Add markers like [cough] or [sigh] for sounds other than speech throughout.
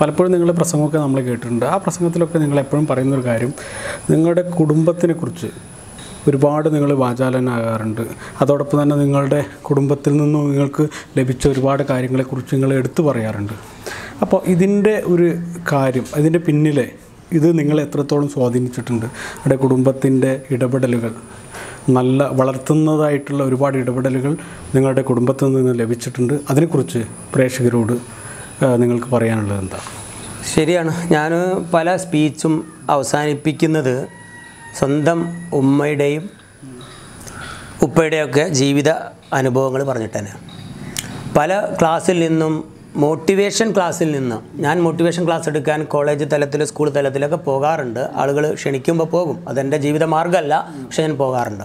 പലപ്പോഴും നിങ്ങളുടെ പ്രസംഗമൊക്കെ നമ്മൾ കേട്ടിട്ടുണ്ട്. ആ പ്രസംഗത്തിലൊക്കെ നിങ്ങൾ എപ്പോഴും പറയുന്നൊരു കാര്യം നിങ്ങളുടെ കുടുംബത്തിനെ കുറിച്ച് ഒരുപാട് നിങ്ങൾ വാചാലനാകാറുണ്ട്. അതോടൊപ്പം തന്നെ നിങ്ങളുടെ കുടുംബത്തിൽ നിന്നും നിങ്ങൾക്ക് ലഭിച്ച ഒരുപാട് കാര്യങ്ങളെക്കുറിച്ച് നിങ്ങൾ എടുത്തു പറയാറുണ്ട്. അപ്പോൾ ഇതിന്റെ ഒരു കാര്യം ഇതിന്റെ പിന്നിലെ ഇത് നിങ്ങളെ എത്രത്തോളം സ്വാധീനിച്ചിട്ടുണ്ട്? നമ്മുടെ കുടുംബത്തിന്റെ ഇടപെടലുകൾ നല്ല വളർത്തുന്നതായിട്ടുള്ള ഒരുപാട് ഇടപെടലുകൾ നിങ്ങളുടെ കുടുംബത്തിൽ നിന്ന് ലഭിച്ചിട്ടുണ്ട്. അതിനെക്കുറിച്ച് പ്രേക്ഷകരോട് നിങ്ങൾക്ക് പറയാനുള്ളത് എന്താ? ശരിയാണ്. ഞാൻ പല സ്പീച്ചും അവസാനിപ്പിക്കുന്നത് സ്വന്തം ഉമ്മയുടെയും ഉപ്പയുടെയൊക്കെ ജീവിത അനുഭവങ്ങൾ പറഞ്ഞിട്ട് തന്നെ പല ക്ലാസ്സിൽ നിന്നും മോട്ടിവേഷൻ ക്ലാസ്സിൽ നിന്ന് ഞാൻ മോട്ടിവേഷൻ ക്ലാസ് എടുക്കാൻ കോളേജ് തലത്തിൽ സ്കൂൾ തലത്തിലൊക്കെ പോകാറുണ്ട്. ആളുകൾ ക്ഷണിക്കുമ്പോൾ പോകും. അതെന്റെ ജീവിത മാർഗമല്ല പക്ഷെ ഞാൻ പോകാറുണ്ട്.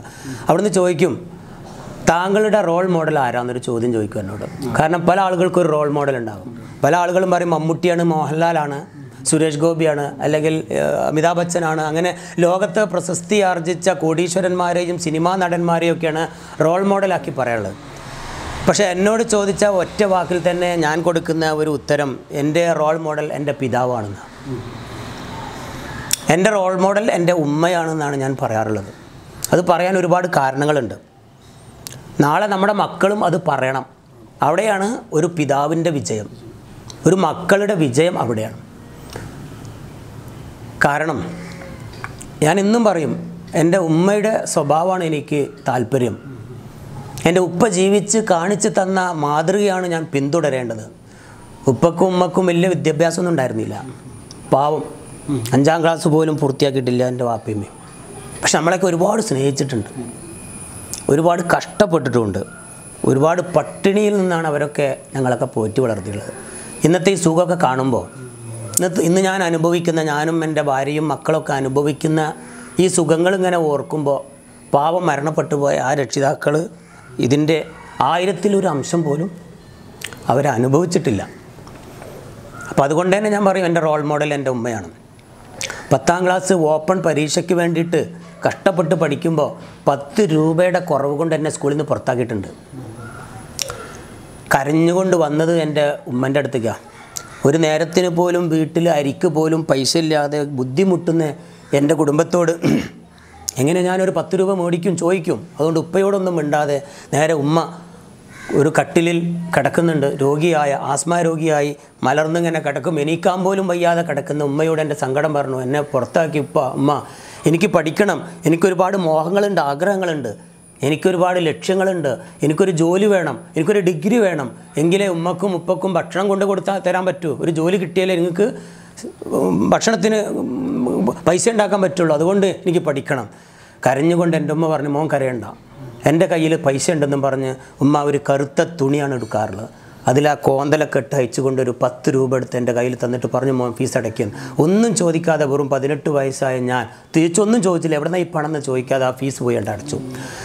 അവിടുന്ന് ചോദിക്കും താങ്കളുടെ റോൾ മോഡൽ ആരാന്നൊരു ചോദ്യം ചോദിക്കും എന്നോട്. കാരണം പല ആളുകൾക്കും ഒരു റോൾ മോഡൽ ഉണ്ടാകും. പല ആളുകളും പറയും മമ്മൂട്ടിയാണ് മോഹൻലാലാണ് സുരേഷ് ഗോപിയാണ് അല്ലെങ്കിൽ അമിതാഭ് ബച്ചനാണ്. അങ്ങനെ ലോകത്ത് പ്രശസ്തി ആർജിച്ച കോടീശ്വരന്മാരെയും സിനിമാ നടന്മാരെയും ഒക്കെയാണ് റോൾ മോഡലാക്കി പറയാനുള്ളത്. പക്ഷേ എന്നോട് ചോദിച്ച ഒറ്റ വാക്കിൽ തന്നെ ഞാൻ കൊടുക്കുന്ന ഒരു ഉത്തരം എന്റെ റോൾ മോഡൽ എന്റെ പിതാവാണെന്ന്. എന്റെ റോൾ മോഡൽ എന്റെ ഉമ്മയാണെന്നാണ് ഞാൻ പറയാറുള്ളത്. അത് പറയാൻ ഒരുപാട് കാരണങ്ങളുണ്ട്. നാളെ നമ്മുടെ മക്കളും അത് പറയണം. അവിടെയാണ് ഒരു പിതാവിന്റെ വിജയം. ഒരു മക്കളുടെ വിജയം അവിടെയാണ്. കാരണം ഞാൻ ഇന്നും പറയും എന്റെ ഉമ്മയുടെ സ്വഭാവമാണ് എനിക്ക് താല്പര്യം. എന്റെ ഉപ്പ ജീവിച്ച് കാണിച്ചു തന്ന മാതൃകയാണ് ഞാൻ പിന്തുടരേണ്ടത്. ഉപ്പക്കും ഉമ്മക്കും വലിയ വിദ്യാഭ്യാസമൊന്നും ഉണ്ടായിരുന്നില്ല. പാവം. അഞ്ചാം ക്ലാസ് പോലും പൂർത്തിയാക്കിയിട്ടില്ല എന്റെ വാപ്പിയമ്മയും പക്ഷെ നമ്മളെയൊക്കെ ഒരുപാട് സ്നേഹിച്ചിട്ടുണ്ട്. ഒരുപാട് കഷ്ടപ്പെട്ടിട്ടുമുണ്ട് ഒരുപാട് പട്ടിണിയിൽ നിന്നാണ് അവരൊക്കെ ഞങ്ങളൊക്കെ പോറ്റി വളർത്തിയുള്ളത് ഇന്നത്തെ ഈ സുഖമൊക്കെ കാണുമ്പോൾ ഇന്നത്തെ ഇന്ന് ഞാൻ അനുഭവിക്കുന്ന ഞാനും എന്റെ ഭാര്യയും മക്കളൊക്കെ അനുഭവിക്കുന്ന ഈ സുഖങ്ങൾ ഇങ്ങനെ ഓർക്കുമ്പോൾ പാവം മരണപ്പെട്ടു പോയ ആ രക്ഷിതാക്കൾ ഇതിന്റെ ആയിരത്തിലൊരു അംശം പോലും അവരനുഭവിച്ചിട്ടില്ല അപ്പോൾ അതുകൊണ്ട് തന്നെ ഞാൻ പറയും എന്റെ റോൾ മോഡൽ എന്റെ ഉമ്മയാണ്. പത്താം ക്ലാസ് ഓപ്പൺ പരീക്ഷയ്ക്ക് വേണ്ടിയിട്ട് കഷ്ടപ്പെട്ട് പഠിക്കുമ്പോൾ പത്ത് രൂപയുടെ കുറവ് കൊണ്ട് എന്നെ സ്കൂളിൽ നിന്ന് പുറത്താക്കിയിട്ടുണ്ട്. കരഞ്ഞുകൊണ്ട് വന്നത് എന്റെ ഉമ്മന്റെ അടുത്തേക്കാണ് ഒരു നേരത്തിന് പോലും വീട്ടിൽ അരിക്ക് പോലും പൈസ ഇല്ലാതെ ബുദ്ധിമുട്ടുന്ന എന്റെ കുടുംബത്തോട് [clears throat] എങ്ങനെ ഞാനൊരു പത്ത് രൂപ മേടിക്കും ചോദിക്കും. അതുകൊണ്ട് ഉപ്പയോടൊന്നും മിണ്ടാതെ നേരെ ഉമ്മ ഒരു കട്ടിലിൽ കിടക്കുന്നുണ്ട്. രോഗിയായ ആസ്മ രോഗിയായി മലർന്നിങ്ങനെ കിടക്കും. എനിക്കാൻ പോലും വയ്യാതെ കിടക്കുന്ന ഉമ്മയോട് എന്റെ സങ്കടം പറഞ്ഞു. എന്നെ പുറത്താക്കി ഉപ്പ ഉമ്മ എനിക്ക് പഠിക്കണം. എനിക്കൊരുപാട് മോഹങ്ങളുണ്ട് ആഗ്രഹങ്ങളുണ്ട്. എനിക്കൊരുപാട് ലക്ഷ്യങ്ങളുണ്ട്. എനിക്കൊരു ജോലി വേണം. എനിക്കൊരു ഡിഗ്രി വേണം. എങ്കിലേ ഉമ്മക്കും ഉപ്പക്കും ഭക്ഷണം കൊണ്ട് കൊടുത്താൽ തരാൻ പറ്റൂ. ഒരു ജോലി കിട്ടിയാലേ നിങ്ങൾക്ക് ഭക്ഷണത്തിന് പൈസ ഉണ്ടാക്കാൻ പറ്റുള്ളൂ. അതുകൊണ്ട് എനിക്ക് പഠിക്കണം. കരഞ്ഞുകൊണ്ട് എന്റെ ഉമ്മ പറഞ്ഞു മോൻ കരയണ്ട. എന്റെ കയ്യിൽ പൈസ ഉണ്ടെന്നും പറഞ്ഞ് ഉമ്മ ഒരു കറുത്ത തുണിയാണ് എടുക്കാറുള്ളത്. അതിൽ ആ കോന്തലൊക്കെ ഇട്ട് അയച്ചുകൊണ്ട് ഒരു പത്ത് രൂപ എടുത്ത് എന്റെ കയ്യിൽ തന്നിട്ട് പറഞ്ഞു മോൻ ഫീസ് അടയ്ക്കുന്നു ഒന്നും ചോദിക്കാതെ വെറും പതിനെട്ട് വയസ്സായ ഞാൻ തിരിച്ചൊന്നും ചോദിച്ചില്ല. എവിടെ ഈ പണം എന്ന് ചോദിക്കാതെ ആ ഫീസ് പോയി എന്റെ അടച്ചു.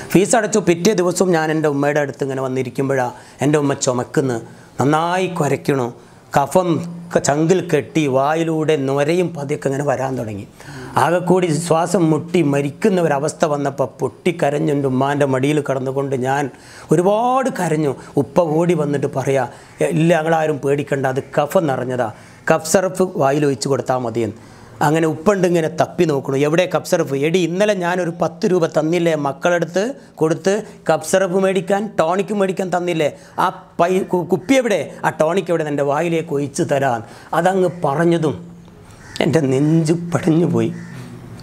ഫീസ് അടച്ചു. പിറ്റേ ദിവസം ഞാൻ എന്റെ ഉമ്മയുടെ അടുത്ത് ഇങ്ങനെ വന്നിരിക്കുമ്പോഴാണ് എന്റെ ഉമ്മ ചുമക്കുന്നു. നന്നായി കുരയ്ക്കണു. കഫം ചങ്കിൽ കെട്ടി വായിലൂടെ നൊരയും പതിയൊക്കെ ഇങ്ങനെ വരാൻ തുടങ്ങി. ആകെ കൂടി ശ്വാസം മുട്ടി മരിക്കുന്ന ഒരവസ്ഥ വന്നപ്പോൾ പൊട്ടിക്കരഞ്ഞുണ്ട് ഉമ്മാന്റെ മടിയിൽ കിടന്നുകൊണ്ട് ഞാൻ ഒരുപാട് കരഞ്ഞു. ഉപ്പ ഓടി വന്നിട്ട് പറയാ ഇല്ല ഞങ്ങളാരും പേടിക്കണ്ട അത് കഫം നിറഞ്ഞതാ. കഫ് സിറപ്പ് വായിൽ ഒഴിച്ച് കൊടുത്താൽ മതിയെന്ന്. അങ്ങനെ ഉപ്പുണ്ട് ഇങ്ങനെ തപ്പി നോക്കണു. എവിടെ കപ്പ് സിറപ്പ് എടി ഇന്നലെ ഞാനൊരു പത്ത് രൂപ തന്നില്ലേ? മക്കളെടുത്ത് കൊടുത്ത് കപ്പ് സിറപ്പ് മേടിക്കാൻ ടോണിക്ക് മേടിക്കാൻ തന്നില്ലേ? ആ പൈ കുപ്പി എവിടെ? ആ ടോണിക്ക് എവിടെ? എന്റെ വായിലേക്ക് ഒഴിച്ച് തരാൻ. അതങ്ങ് പറഞ്ഞതും എന്റെ നെഞ്ച് പടഞ്ഞു പോയി.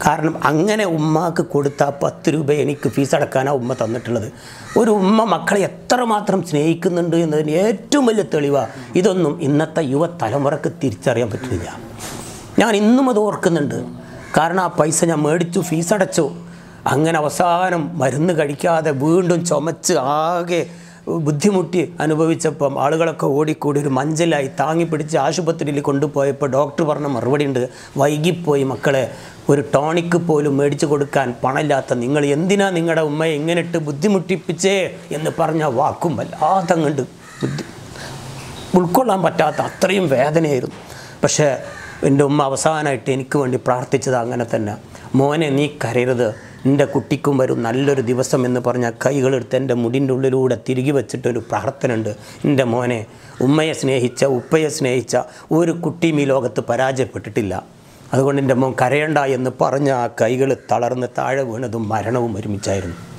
കാരണം അങ്ങനെ ഉമ്മാക്ക് കൊടുത്ത പത്ത് രൂപ എനിക്ക് ഫീസ് അടക്കാനാണ് ഉമ്മ തന്നിട്ടുള്ളത്. ഒരു ഉമ്മ മക്കളെ എത്രമാത്രം സ്നേഹിക്കുന്നുണ്ട് എന്നതിന് ഏറ്റവും വലിയ തെളിവാണ് ഇതൊന്നും ഇന്നത്തെ യുവതലമുറക്ക് തിരിച്ചറിയാൻ പറ്റുന്നില്ല. ഞാൻ ഇന്നും അത് ഓർക്കുന്നുണ്ട്. കാരണം ആ പൈസ ഞാൻ മേടിച്ചു ഫീസ് അടച്ചു. അങ്ങനെ അവസാനം മരുന്ന് കഴിക്കാതെ വീണ്ടും ചുമച്ച് ആകെ ബുദ്ധിമുട്ടി അനുഭവിച്ചപ്പം ആളുകളൊക്കെ ഓടിക്കൂടി ഒരു മഞ്ചലായി താങ്ങി പിടിച്ച് ആശുപത്രിയിൽ കൊണ്ടുപോയപ്പോൾ ഡോക്ടർ പറഞ്ഞ മറുപടി ഉണ്ട്. വൈകിപ്പോയി മക്കളെ ഒരു ടോണിക്ക് പോലും മേടിച്ചു കൊടുക്കാൻ പണമില്ലാത്ത നിങ്ങൾ എന്തിനാ നിങ്ങളുടെ ഉമ്മയെ ഇങ്ങനെ ഇട്ട് ബുദ്ധിമുട്ടിപ്പിച്ചേ എന്ന് പറഞ്ഞ വാക്കും വല്ലാതെ ബുദ്ധി ഉൾക്കൊള്ളാൻ പറ്റാത്ത അത്രയും വേദനയായിരുന്നു. പക്ഷേ എന്റെ ഉമ്മ അവസാനമായിട്ട് എനിക്ക് വേണ്ടി പ്രാർത്ഥിച്ചത് അങ്ങനെ തന്നെ. മോനെ നീ കരയരുത്. എന്റെ കുട്ടിക്കും വരും നല്ലൊരു ദിവസം എന്ന് പറഞ്ഞാൽ കൈകളെടുത്ത് എന്റെ മുടിന്റെ ഉള്ളിലൂടെ തിരികെ വെച്ചിട്ടൊരു പ്രാർത്ഥന ഉണ്ട് എന്റെ മോനെ ഉമ്മയെ സ്നേഹിച്ച ഉപ്പയെ സ്നേഹിച്ച ഒരു കുട്ടിയും ഈ ലോകത്ത് പരാജയപ്പെട്ടിട്ടില്ല. അതുകൊണ്ട് എന്റെ മോൻ കരയണ്ട എന്ന് പറഞ്ഞ ആ കൈകൾ തളർന്ന് താഴെ വീണതും മരണവും ഒരുമിച്ചായിരുന്നു.